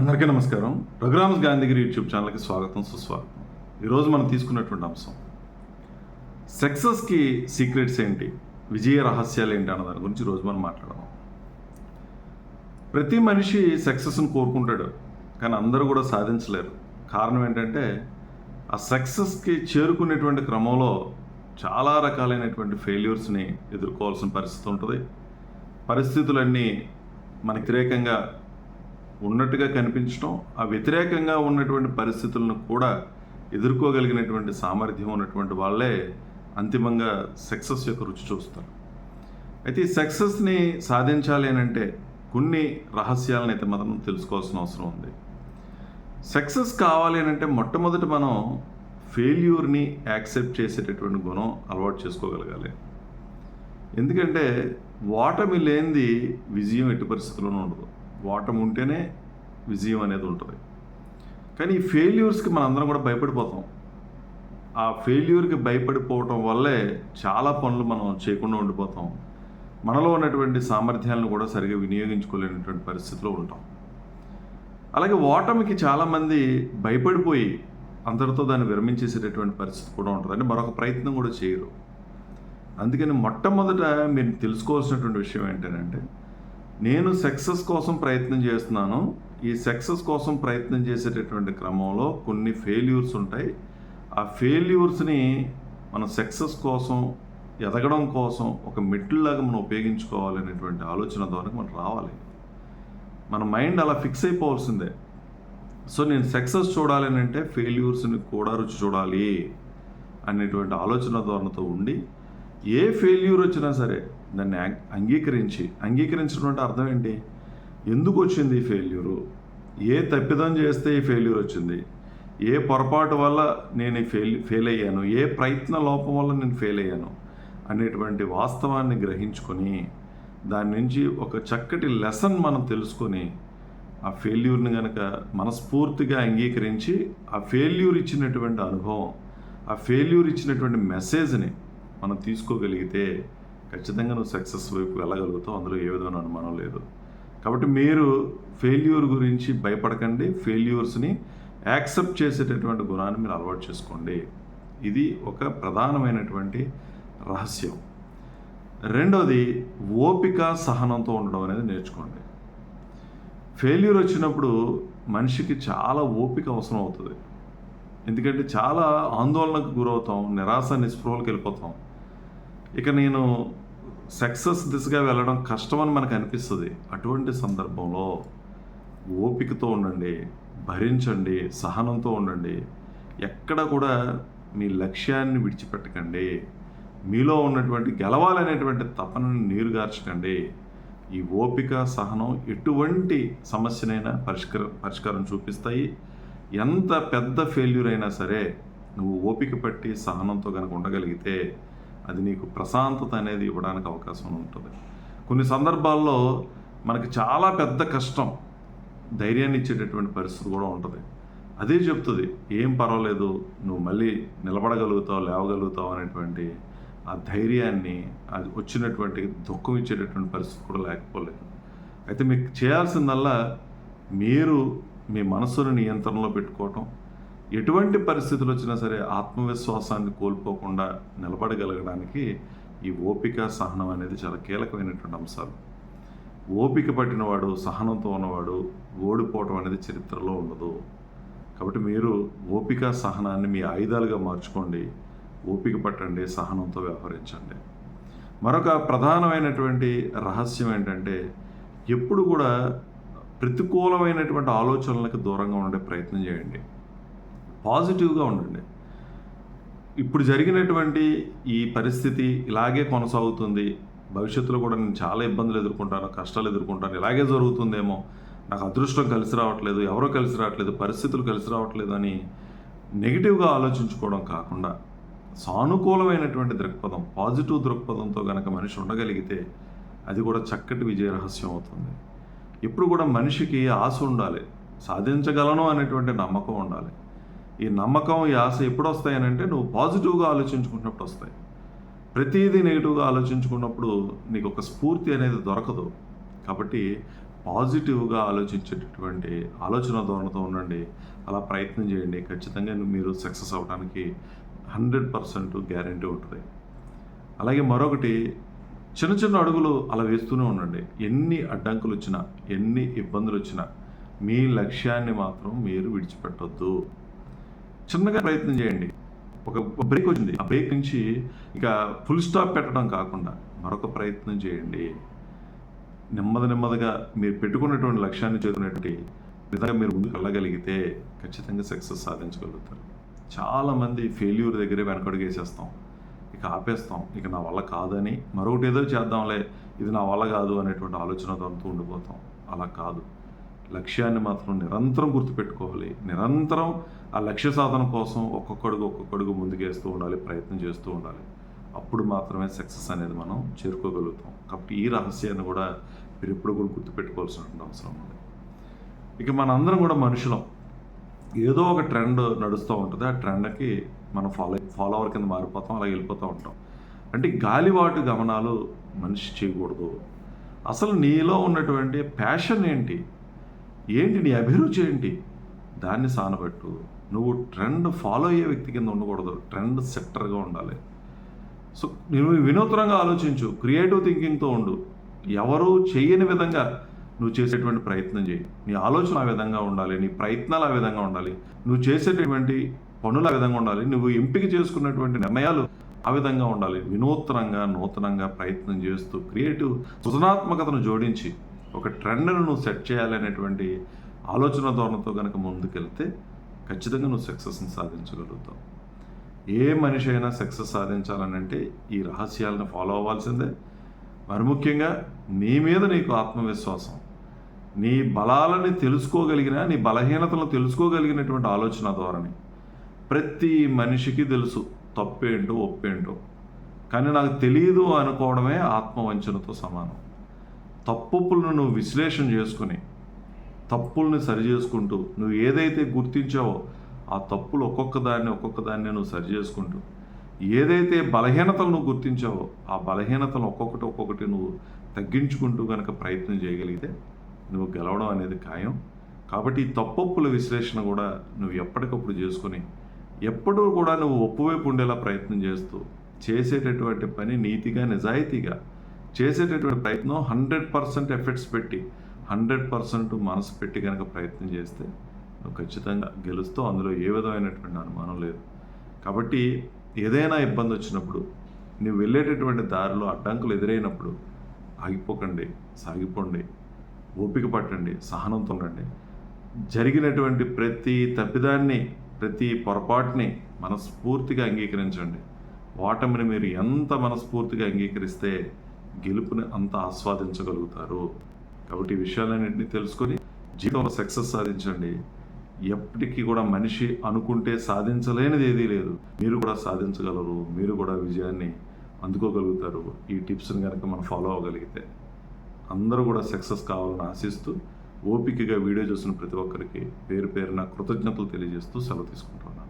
అందరికీ నమస్కారం. రఘురామ్స్ గాంధీగిరి యూట్యూబ్ ఛానల్కి స్వాగతం సుస్వాగతం. ఈరోజు మనం తీసుకున్నటువంటి అంశం. సక్సెస్కి సీక్రెట్స్ ఏంటి? విజయ రహస్యాలు ఏంటి అన్న దాని గురించి ఈరోజు మనం మాట్లాడదాం. ప్రతి మనిషి సక్సెస్ని కోరుకుంటాడు కానీ అందరూ కూడా సాధించలేరు. కారణం ఏంటంటే ఆ సక్సెస్కి చేరుకునేటువంటి క్రమంలో చాలా రకాలైనటువంటి ఫెయిల్యూర్స్ని ఎదుర్కోవాల్సిన పరిస్థితి ఉంటుంది. పరిస్థితులన్నీ మనకి వ్యతిరేకంగా ఉన్నట్టుగా కనిపించడం ఆ వ్యతిరేకంగా ఉన్నటువంటి పరిస్థితులను కూడా ఎదుర్కోగలిగినటువంటి సామర్థ్యం ఉన్నటువంటి వాళ్ళే అంతిమంగా సక్సెస్ యొక్క రుచి చూస్తారు. అయితే ఈ సక్సెస్ని సాధించాలి అని అంటే కొన్ని రహస్యాలను అయితే మనం తెలుసుకోవాల్సిన అవసరం ఉంది. సక్సెస్ కావాలి అని అంటే మొట్టమొదటి మనం ఫెయిల్యూర్ని యాక్సెప్ట్ చేసేటటువంటి గుణం అలవాటు చేసుకోగలగాలి. ఎందుకంటే ఓటమి లేనిది విజయం ఎట్టి పరిస్థితుల్లోనూ ఉండదు. ఓటమి ఉంటేనే విజయం అనేది ఉంటుంది. కానీ ఈ ఫెయిల్యూర్స్కి మనందరం కూడా భయపడిపోతాం. ఆ ఫెయిల్యూర్కి భయపడిపోవటం వల్లే చాలా పనులు మనం చేయకుండా ఉండిపోతాం. మనలో ఉన్నటువంటి సామర్థ్యాలను కూడా సరిగా వినియోగించుకోలేనటువంటి పరిస్థితిలో ఉంటాం. అలాగే ఓటమికి చాలామంది భయపడిపోయి అందరితో దాన్ని విరమించేసేటటువంటి పరిస్థితి కూడా ఉంటుంది. అంటే మరొక ప్రయత్నం కూడా చేయరు. అందుకని మొట్టమొదట మీరు తెలుసుకోవాల్సినటువంటి విషయం ఏంటంటే నేను సక్సెస్ కోసం ప్రయత్నం చేస్తున్నాను. ఈ సక్సెస్ కోసం ప్రయత్నం చేసేటటువంటి క్రమంలో కొన్ని ఫెయిల్యూర్స్ ఉంటాయి. ఆ ఫెయిల్యూర్స్ని మనం సక్సెస్ కోసం ఎదగడం కోసం ఒక మెట్లులాగా మనం ఉపయోగించుకోవాలనేటువంటి ఆలోచన ద్వారా మనం రావాలి. మన మైండ్ అలా ఫిక్స్ అయిపోవాల్సిందే. సో నేను సక్సెస్ చూడాలి అంటే ఫెయిల్యూర్స్ని కూడా రుచి చూడాలి అనేటువంటి ఆలోచన ధోరణితో ఉండి ఏ ఫెయిల్యూర్ వచ్చినా సరే దాన్ని అంగీకరించి అంగీకరించినటువంటి అర్థం ఏంటి? ఎందుకు వచ్చింది ఈ ఫెయిల్యూరు? ఏ తప్పిదం చేస్తే ఈ ఫెయిల్యూర్ వచ్చింది? ఏ పొరపాటు వల్ల నేను ఈ ఫెయిల్ ఫెయిల్ అయ్యాను? ఏ ప్రయత్న లోపం వల్ల నేను ఫెయిల్ అయ్యాను? అనేటువంటి వాస్తవాన్ని గ్రహించుకొని దాని నుంచి ఒక చక్కటి లెసన్ మనం తెలుసుకొని ఆ ఫెయిల్యూర్ని కనుక మనస్ఫూర్తిగా అంగీకరించి ఆ ఫెయిల్యూర్ ఇచ్చినటువంటి అనుభవం ఆ ఫెయిల్యూర్ ఇచ్చినటువంటి మెసేజ్ని మనం తీసుకోగలిగితే ఖచ్చితంగా నువ్వు సక్సెస్ వైపు వెళ్ళగలుగుతావు. అందులో ఏ విధమైన అనుమానం లేదు. కాబట్టి మీరు ఫెయిల్యూర్ గురించి భయపడకండి. ఫెయిల్యూర్స్ని యాక్సెప్ట్ చేసేటటువంటి గుణాన్ని మీరు అలవాటు చేసుకోండి. ఇది ఒక ప్రధానమైనటువంటి రహస్యం. రెండోది ఓపిక సహనంతో ఉండడం అనేది నేర్చుకోండి. ఫెయిల్యూర్ వచ్చినప్పుడు మనిషికి చాలా ఓపిక అవసరం అవుతుంది. ఎందుకంటే చాలా ఆందోళనకు గురవుతాం నిరాశ నిస్పృహలకు వెళ్ళిపోతాం. ఇక నేను సక్సెస్ దిశగా వెళ్ళడం కష్టమని మనకు అనిపిస్తుంది. అటువంటి సందర్భంలో ఓపికతో ఉండండి భరించండి సహనంతో ఉండండి. ఎక్కడ కూడా మీ లక్ష్యాన్ని విడిచిపెట్టకండి. మీలో ఉన్నటువంటి గెలవాలనేటువంటి తపనని నీరుగార్చకండి ఈ ఓపిక సహనం ఎటువంటి సమస్యనైనా పరిష్కార పరిష్కారం చూపిస్తాయి. ఎంత పెద్ద ఫెయిల్యూర్ అయినా సరే నువ్వు ఓపిక పట్టి సహనంతో కనుక ఉండగలిగితే అది నీకు ప్రశాంతత అనేది ఇవ్వడానికి అవకాశం ఉంటుంది. కొన్ని సందర్భాల్లో మనకి చాలా పెద్ద కష్టం ధైర్యాన్ని ఇచ్చేటటువంటి పరిస్థితి కూడా ఉంటుంది. అదే చెప్తుంది ఏం పర్వాలేదు నువ్వు మళ్ళీ నిలబడగలుగుతావు లేవగలుగుతావు అనేటువంటి ఆ ధైర్యాన్ని అది వచ్చినటువంటి దుఃఖం ఇచ్చేటటువంటి పరిస్థితి కూడా లేకపోలేదు. అయితే మీకు చేయాల్సిందల్లా మీరు మీ మనసును నియంత్రణలో పెట్టుకోవటం ఎటువంటి పరిస్థితులు వచ్చినా సరే ఆత్మవిశ్వాసాన్ని కోల్పోకుండా నిలబడగలగడానికి ఈ ఓపిక సహనం అనేది చాలా కీలకమైనటువంటి అంశాలు. ఓపిక పట్టినవాడు సహనంతో ఉన్నవాడు ఓడిపోవటం అనేది చరిత్రలో ఉండదు. కాబట్టి మీరు ఓపిక సహనాన్ని మీ ఆయుధాలుగా మార్చుకోండి. ఓపిక పట్టండి సహనంతో వ్యవహరించండి. మరొక ప్రధానమైనటువంటి రహస్యం ఏంటంటే ఎప్పుడు కూడా ప్రతికూలమైనటువంటి ఆలోచనలకు దూరంగా ఉండే ప్రయత్నం చేయండి. పాజిటివ్గా ఉండండి. ఇప్పుడు జరిగినటువంటి ఈ పరిస్థితి ఇలాగే కొనసాగుతుంది. భవిష్యత్తులో కూడా నేను చాలా ఇబ్బందులు ఎదుర్కొంటాను కష్టాలు ఎదుర్కొంటాను. ఇలాగే జరుగుతుందేమో నాకు అదృష్టం కలిసి రావట్లేదు ఎవరో కలిసి రావట్లేదు పరిస్థితులు కలిసి రావట్లేదు అని నెగిటివ్గా ఆలోచించుకోవడం కాకుండా సానుకూలమైనటువంటి దృక్పథం పాజిటివ్ దృక్పథంతో కనుక మనిషి ఉండగలిగితే అది కూడా చక్కటి విజయ రహస్యం అవుతుంది. ఎప్పుడు కూడా మనిషికి ఆశ ఉండాలి సాధించగలను అనేటువంటి నమ్మకం ఉండాలి. ఈ నమ్మకం ఈ ఆశ ఎప్పుడు వస్తాయనంటే నువ్వు పాజిటివ్గా ఆలోచించుకున్నప్పుడు వస్తాయి. ప్రతిదీ నెగిటివ్గా ఆలోచించుకున్నప్పుడు నీకు ఒక స్ఫూర్తి అనేది దొరకదు. కాబట్టి పాజిటివ్గా ఆలోచించేటటువంటి ఆలోచన ధోరణితో ఉండండి. అలా ప్రయత్నం చేయండి. ఖచ్చితంగా మీరు సక్సెస్ అవ్వడానికి హండ్రెడ్ పర్సెంట్ గ్యారంటీ ఉంటుంది. అలాగే మరొకటి చిన్న చిన్న అడుగులు అలా వేస్తూనే ఉండండి. ఎన్ని అడ్డంకులు వచ్చినా ఎన్ని ఇబ్బందులు వచ్చినా మీ లక్ష్యాన్ని మాత్రం మీరు విడిచిపెట్టొద్దు. చిన్నగా ప్రయత్నం చేయండి. ఒక బ్రేక్ వచ్చింది. ఆ బ్రేక్ నుంచి ఇక ఫుల్ స్టాప్ పెట్టడం కాకుండా మరొక ప్రయత్నం చేయండి. నెమ్మది నెమ్మదిగా మీరు పెట్టుకున్నటువంటి లక్ష్యాన్ని చేరుకునేటువంటి విధంగా మీరు ముందుకు వెళ్ళగలిగితే ఖచ్చితంగా సక్సెస్ సాధించగలుగుతారు. చాలామంది ఫెయిల్యూర్ దగ్గరే వెనకడుగేసేస్తాం. ఇక ఆపేస్తాం. ఇక నా వల్ల కాదని మరొకటి ఏదో చేద్దాంలే ఇది నా వల్ల కాదు అనేటువంటి ఆలోచనతో ఉండిపోతాం. అలా కాదు. లక్ష్యాన్ని మాత్రం నిరంతరం గుర్తుపెట్టుకోవాలి. నిరంతరం ఆ లక్ష్య సాధన కోసం ఒక్కొక్కడుగు ఒక్కొక్కడుగు ముందుకేస్తూ ఉండాలి ప్రయత్నం చేస్తూ ఉండాలి. అప్పుడు మాత్రమే సక్సెస్ అనేది మనం చేరుకోగలుగుతాం. కాబట్టి ఈ రహస్యాన్ని కూడా మీరు ఎప్పుడు కూడా గుర్తుపెట్టుకోవాల్సినటువంటి అవసరం ఉంది. ఇక మనందరం కూడా మనుషులం. ఏదో ఒక ట్రెండ్ నడుస్తూ ఉంటుంది. ఆ ట్రెండ్కి మనం ఫాలో ఫాలోవర్ కింద మారిపోతాం అలా వెళ్ళిపోతూ ఉంటాం. అంటే గాలివాటు గమనాలు మనిషి చేయకూడదు. అసలు నీలో ఉన్నటువంటి ప్యాషన్ ఏంటి? ఏంటి నీ అభిరుచి ఏంటి? దాన్ని సానబెట్టు. నువ్వు ట్రెండ్ ఫాలో అయ్యే వ్యక్తి కింద ఉండకూడదు. ట్రెండ్ సెక్టర్గా ఉండాలి. సో నువ్వు వినూత్నంగా ఆలోచించు. క్రియేటివ్ థింకింగ్తో ఉండు. ఎవరు చేయని విధంగా నువ్వు చేసేటువంటి ప్రయత్నం చేయి. నీ ఆలోచన ఆ విధంగా ఉండాలి. నీ ప్రయత్నాలు ఆ విధంగా ఉండాలి. నువ్వు చేసేటటువంటి పనులు ఆ విధంగా ఉండాలి. నువ్వు ఎంపిక చేసుకున్నటువంటి నిర్ణయాలు ఆ విధంగా ఉండాలి. వినూత్నంగా నూతనంగా ప్రయత్నం చేస్తూ క్రియేటివ్ సృజనాత్మకతను జోడించి ఒక ట్రెండ్ను నువ్వు సెట్ చేయాలనేటువంటి ఆలోచన ధోరణితో కనుక ముందుకెళ్తే ఖచ్చితంగా నువ్వు సక్సెస్ని సాధించగలుగుతావు. ఏ మనిషి అయినా సక్సెస్ సాధించాలని అంటే ఈ రహస్యాలను ఫాలో అవ్వాల్సిందే. మరి ముఖ్యంగా నీ మీద నీకు ఆత్మవిశ్వాసం నీ బలాలని తెలుసుకోగలిగిన నీ బలహీనతలను తెలుసుకోగలిగినటువంటి ఆలోచన ధోరణి ప్రతి మనిషికి తెలుసు తప్పేంటో ఒప్పేంటో. కానీ నాకు తెలియదు అనుకోవడమే ఆత్మవంచనతో సమానం. తప్పులను నువ్వు విశ్లేషణ చేసుకుని తప్పుల్ని సరి చేసుకుంటూ నువ్వు ఏదైతే గుర్తించావో ఆ తప్పులు ఒక్కొక్క దాన్ని ఒక్కొక్క దాన్ని నువ్వు సరి చేసుకుంటూ ఏదైతే బలహీనతలు నువ్వు గుర్తించావో ఆ బలహీనతలు ఒక్కొక్కటి ఒక్కొక్కటి నువ్వు తగ్గించుకుంటూ కనుక ప్రయత్నం చేయగలిగితే నువ్వు గెలవడం అనేది ఖాయం. కాబట్టి ఈ తప్పొప్పుల విశ్లేషణ కూడా నువ్వు ఎప్పటికప్పుడు చేసుకొని ఎప్పుడూ కూడా నువ్వు ఒప్పువైపు ఉండేలా ప్రయత్నం చేస్తూ చేసేటటువంటి పని నీతిగా నిజాయితీగా చేసేటటువంటి ప్రయత్నం హండ్రెడ్ పర్సెంట్ ఎఫర్ట్స్ పెట్టి హండ్రెడ్ పర్సెంట్ మనసు పెట్టి కనుక ప్రయత్నం చేస్తే ఖచ్చితంగా గెలుస్తూ అందులో ఏ విధమైనటువంటి అనుమానం లేదు. కాబట్టి ఏదైనా ఇబ్బంది వచ్చినప్పుడు నువ్వు వెళ్ళేటటువంటి దారిలో అడ్డంకులు ఎదురైనప్పుడు ఆగిపోకండి సాగిపోండి ఓపిక పట్టండి సహనంతో ఉండండి. జరిగినటువంటి ప్రతి తప్పిదాన్ని ప్రతి పొరపాటుని మనస్ఫూర్తిగా అంగీకరించండి. ఓటమిని మీరు ఎంత మనస్ఫూర్తిగా అంగీకరిస్తే గెలుపుని అంత ఆస్వాదించగలుగుతారు. కాబట్టి ఈ విషయాలన్నింటినీ తెలుసుకొని జీవితంలో సక్సెస్ సాధించండి. ఎప్పటికీ కూడా మనిషి అనుకుంటే సాధించలేనిది ఏదీ లేదు. మీరు కూడా సాధించగలరు మీరు కూడా విజయాన్ని అందుకోగలుగుతారు. ఈ టిప్స్ని కనుక మనం ఫాలో అవ్వగలిగితే అందరూ కూడా సక్సెస్ కావాలని ఆశిస్తూ ఓపికగా వీడియో చూసిన ప్రతి ఒక్కరికి పేరు పేరున కృతజ్ఞతలు తెలియజేస్తూ సెలవు తీసుకుంటున్నాను.